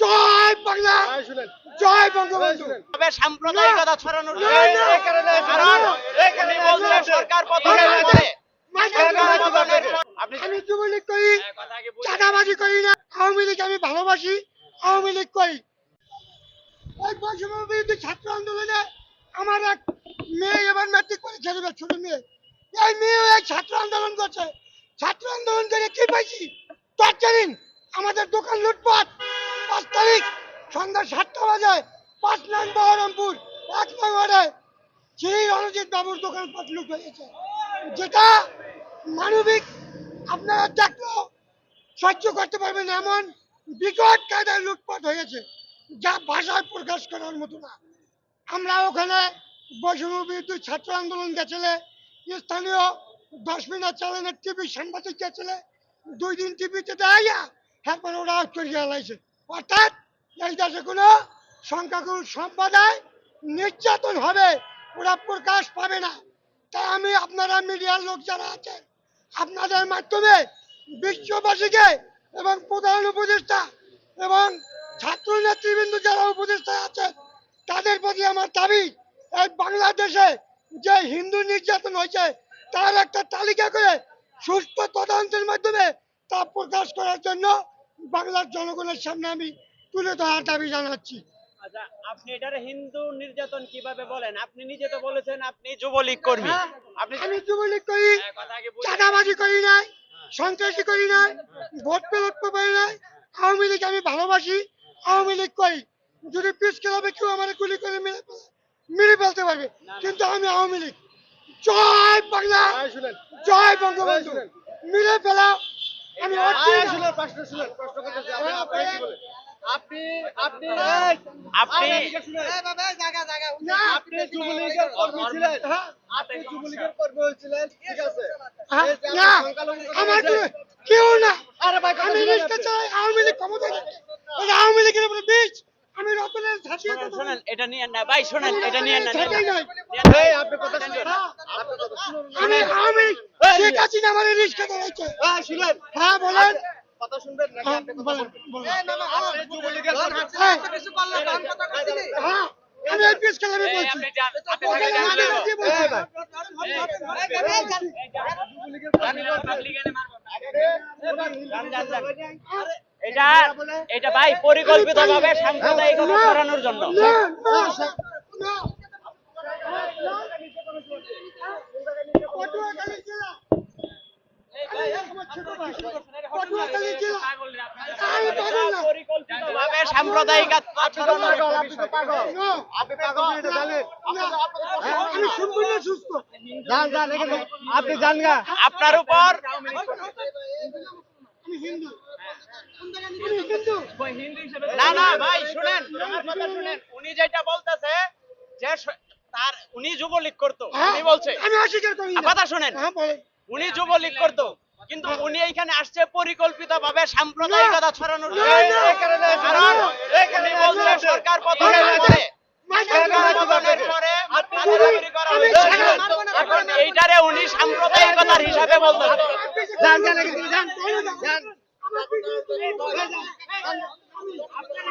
জয় বাংলা। জয় বঙ্গবন্ধু। তবে সাম্প্রদায়িকতা ছড়ানোর কারণে কারণ উনি বলছেন সরকার পতনের আমি যুবলীগ করি চাঁদাবাজি করি না আওয়ামী লীগ আমি ভালোবাসি আওয়ামী লীগ করি। ওই বৈষম্য বিরোধী ছাত্র আন্দোলনে আমার এক মেয়ে এবার ম্যাট্রিক পরীক্ষা দেবে ছোট মেয়ে। এই মেয়ে এই ছাত্র আন্দোলন করছে। ছাত্র আন্দোলন করে কি পাইছি? টর্চারিং আমাদের দোকান লুটপাট। পাঁচ তারিখ, সন্ধ্যা সাতটা বাজে, পাঁচ নং বহরমপুর এক নং ওয়ার্ডে শ্রী রণজিৎ বাবুর দোকান পাট লুট হয়েছে। যেটা মানবিক, আপনারা দেখলেও সহ্য করতে পারবেন এমন বিকট কায়দায় লুটপাট হয়েছে, যা ভাষায় প্রকাশ করার মতো না। আমরা ওখানে বৈষম্য বিরুদ্ধে ছাত্র আন্দোলন গেছিলে, স্থানীয় দশ মিনিট চ্যানেলের টিভি সাংবাদিক গেছিলে, দুই দিন টিভিতে দেয়া, তারপরে ওরা আউট করে গেলাইছে অর্থাৎ এই দেশে কোনো সংখ্যাগুরু সম্প্রদায় নির্যাতন হবে ওরা প্রকাশ পাবে না। তাই আমি আপনারা মিডিয়ার লোক যারা আছেন, আপনাদের মাধ্যমে বিশ্ববাসীকে এবং প্রধান উপদেষ্টা এবং ছাত্র নেতৃবৃন্দ যারা উপদেষ্টা আছেন, তাদের প্রতি আমার দাবি, এই বাংলাদেশে যে হিন্দু নির্যাতন হয়েছে, তার একটা তালিকা করে সুস্থ তদন্তের মাধ্যমে তা প্রকাশ করার জন্য বাংলার জনগণের সামনে আমি তুলে ধরার দাবি জানাচ্ছি। আচ্ছা আপনি এটারে হিন্দু নির্যাতন কীভাবে বলেন? আপনি নিজে তো বলেছেন আপনি যুবলীগ কর্মী। হ্যাঁ, আপনি আমি যুবলীগ করি হ্যাঁ, কথা আগে বুঝে- চাঁদাবাজি করি নাই সন্ত্রাসী করি নাই ভোট পেলট করি নাই আওয়ামী লীগ আমি ভালোবাসি আওয়ামী লীগ করি। যদি পিস ক্লাবে কেউ আমার গুলি করে মেরে মেরে ফেলতে পারবে। কিন্তু আমি আওয়ামী লীগ। জয় বাংলা জয় বঙ্গবন্ধু। মেরে ফেলা আপনি আপনি আপনি আপনি যুবলীগের কর্মী ছিলেন। হ্যাঁ, আপনি যুবলীগের কর্মী হয়েছিলেন ঠিক আছে। হ্যাঁ, আমার। কেউ না। আরে ভাই, আমি চাই আওয়ামী লীগ ক্ষমতা আওয়ামী লীগের উপরে ঝাঁটিয়ে শুনেন, এটা নিয়ে না ভাই শুনেন এটা নিয়ে না এই, আপনি কথা শুনেন। হ্যাঁ, কথা। আমি এই, শেখ হাসিনা আমার রিক্সা চালাইছে এই, শুনেন। হ্যাঁ বলেন কথা শুনবেন নাকি হ্যাঁ, আপনি কথা বলবেন? বলেন আপনি যুবলীগের কর্মী। হ্যাঁ, এই, হ্যাঁ, আমি এই পিস বলছি আপনি যান আপনি ওখানে যান, এটা এটা ভাই সাম্প্রদায়িকতা ছড়ানোর জন্য। পরিকল্পিতভাবে সাম্প্রদায়িকতা ছড়ানোর গা আপনার উপর আমি হিন্দু। আমি না না ভাই শুনেন আমার কথা শুনেন উনি যেটা বলতেছে যে তার উনি যুবলীগ করতো হ্যাঁ, উনি বলছে আমি অস্বীকার করি কথা শুনেন হ্যাঁ উনি যুবলীগ করতো কিন্তু উনি এইখানে আসছে পরিকল্পিত ভাবে সাম্প্রদায়িকতা ছড়ানোর সরকার পতনের পরে এইটারে উনি সাম্প্রদায়িকতার হিসাবে বলতেছে আপনারা